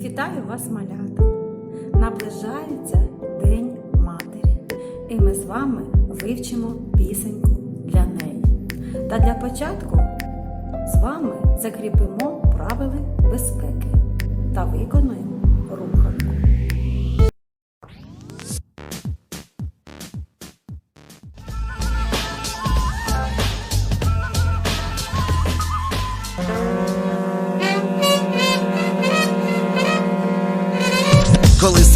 Вітаю вас, малята! Наближається День Матері, і ми з вами вивчимо пісеньку для неї. Та для початку з вами закріпимо правила безпеки та виконуємо руханку. Коли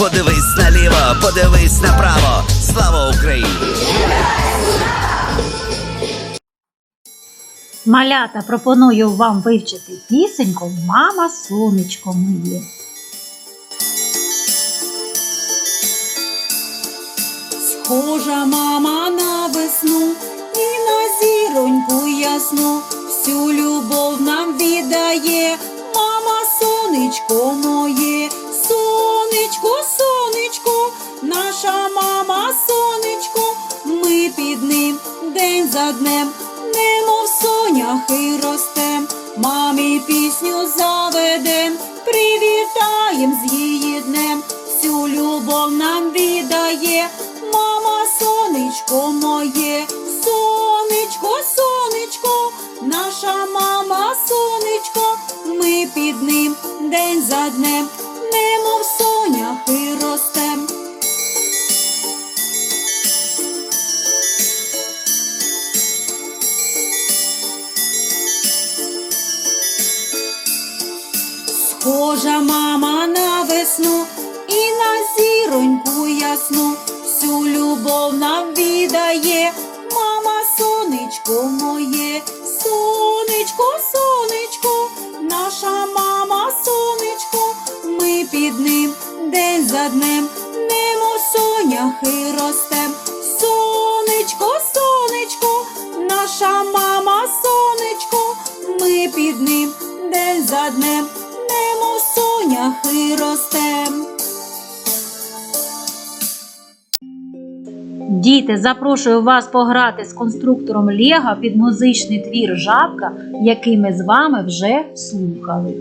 Подивись наліво, подивись направо. Слава Україні! Малята пропоную вам вивчити пісеньку Мама сонечко моє. Схожа мама на весну і на зіроньку ясну, всю любов нам віддає, мама сонечко моє, сонечко, сонечко, наша мама сонечко, ми під ним день за днем, немов соняхи ростем, мамі пісню заведем, привітаєм з її днем, всю любов нам віддає, мама сонечко моє, сонечко, сонечко, наша мама сонечко, ми під ним день за днем, Схожа мама на весну і на зіроньку ясну, всю любов нам віддає, мама сонечко моє, сонечко, сонечко, наша мама сонечко, ми під ним день за днем, немо соняхи ростем, сонечко, сонечко, наша мама сонечко, ми під ним день за днем, немо і ростем. Діти, запрошую вас пограти з конструктором Лего під музичний твір Жабка, який ми з вами вже слухали.